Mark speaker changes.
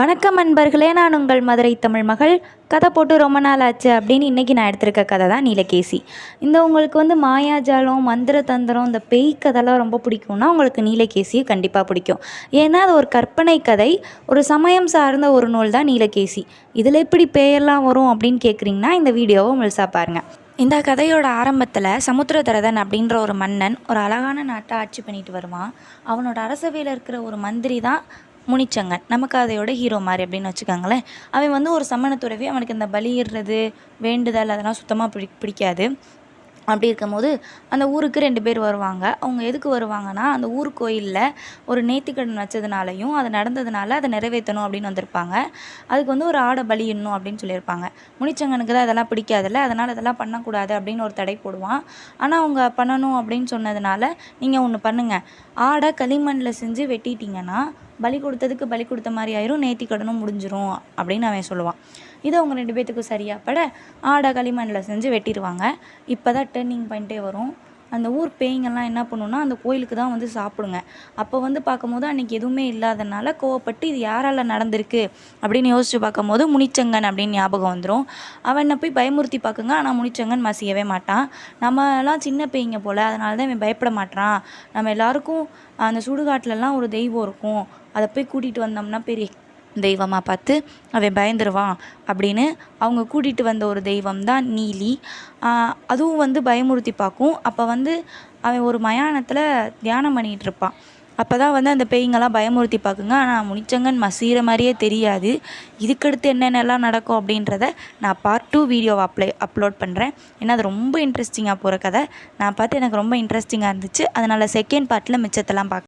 Speaker 1: வணக்கம் அன்பர்களே நான் உங்கள் மதுரை தமிழ் மகள். கதை போட்டு ரொம்ப நாள் ஆச்சு அப்படின்னு இன்றைக்கி நான் எடுத்திருக்க கதை தான் நீலகேசி. இந்த உங்களுக்கு வந்து மாயாஜாலம் மந்திர தந்திரம் இந்த பேய் கதைலாம் ரொம்ப பிடிக்கும்னா உங்களுக்கு நீலகேசியை கண்டிப்பாக பிடிக்கும். ஏன்னா அது ஒரு கற்பனை கதை ஒரு சமயம் சார்ந்த ஒரு நூல் தான் நீலகேசி. இதில் எப்படி பேயெல்லாம் வரும் அப்படின்னு கேட்குறீங்கன்னா இந்த வீடியோவை முழுசாக பாருங்கள் இந்த கதையோட ஆரம்பத்தில் சமுத்திரதரதன் அப்படின்ற ஒரு மன்னன் ஒரு அழகான நாட்டை ஆட்சி பண்ணிட்டு வருவான். அவனோட அரசவையில் இருக்கிற ஒரு மந்திரி தான் முனிச்சங்கன். நம்ம கதையோட ஹீரோ மாதிரி அப்படின்னு வச்சுக்கோங்களேன். அவன் வந்து ஒரு சமண துறவி அவனுக்கு இந்த பலியிடுறது வேண்டுதல் அதெல்லாம் சுத்தமாக பிடி பிடிக்காது. அப்படி இருக்கும்போது அந்த ஊருக்கு ரெண்டு பேர் வருவாங்க. அவங்க எதுக்கு வருவாங்கன்னா அந்த ஊர் கோயிலில் ஒரு நேர்த்திக்கடன் வச்சதுனாலையும் அது நடந்ததுனால அதை நிறைவேற்றணும் அப்படின்னு வந்திருப்பாங்க. அதுக்கு வந்து ஒரு ஆடை பலியிடணும் அப்படின்னு சொல்லியிருப்பாங்க. முனிச்சங்கனுக்கு தான் அதெல்லாம் பிடிக்காதுல்ல அதனால் இதெல்லாம் பண்ணக்கூடாது அப்படின்னு ஒரு தடை போடுவான். ஆனால் அவங்க பண்ணணும் அப்படின்னு சொன்னதுனால நீங்கள் ஒன்று பண்ணுங்கள் ஆடை களிமண்ணில் செஞ்சு வெட்டிட்டீங்கன்னா பலி கொடுத்ததுக்கு பலி கொடுத்த மாதிரி ஆயிரும் நேர்த்தி முடிஞ்சிரும் அப்படின்னு அவன் சொல்லுவான். இது அவங்க ரெண்டு பேர்த்துக்கும் சரியா? பட ஆடை களிமண்ணில் செஞ்சு வெட்டிடுவாங்க இப்போ தான் டேர்னிங் பாயிண்ட்டே வரும். அந்த ஊர் பேய்ங்கெல்லாம் என்ன பண்ணுன்னா அந்த கோயிலுக்கு தான் வந்து சாப்பிடுங்க. அப்போ வந்து பார்க்கும்போது அன்றைக்கி எதுவுமே இல்லாதனால கோவப்பட்டு இது யாரால் நடந்திருக்கு? அப்படின்னு யோசிச்சு பார்க்கும்போது முனிச்சங்கன் அப்படின்னு ஞாபகம் வந்துடும் அவனை போய் பயமுறுத்தி பார்க்குங்க. ஆனால் முனிச்சங்கன் மசியவே மாட்டான். நம்மலாம் சின்ன பேய்ங்க போல் அதனால தான் இவன் பயப்பட மாட்டான் நம்ம எல்லாருக்கும் அந்த சுடுகாட்டிலலாம் ஒரு தெய்வம் இருக்கும். அதை போய் கூட்டிகிட்டு வந்தோம்னா பெரிய தெய்வமாக பார்த்து அவன் பயந்துருவான் அப்படின்னு அவங்க கூட்டிகிட்டு வந்த ஒரு தெய்வம் தான் நீலி. அதுவும் வந்து பயமுறுத்தி பார்க்கும். அப்போ வந்து அவன் ஒரு மயானத்தில் தியானம் பண்ணிகிட்டு இருப்பான். அப்போ தான் வந்து அந்த பேய்ங்கெல்லாம் பயமுறுத்தி பார்க்குங்க. ஆனால் முனிச்சங்கன் மசீற மாதிரியே தெரியாது. இதுக்கடுத்து என்னென்னலாம் நடக்கும் அப்படின்றத நான் பார்ட் டூ வீடியோவை அப்ளை அப்லோட் பண்ணுறேன் ஏன்னா அது ரொம்ப இன்ட்ரெஸ்டிங்காக போகிற கதை. நான் பார்த்து எனக்கு ரொம்ப இன்ட்ரெஸ்டிங்காக இருந்துச்சு. அதனால் செகண்ட் பார்ட்டில் மிச்சத்தெல்லாம் பார்க்க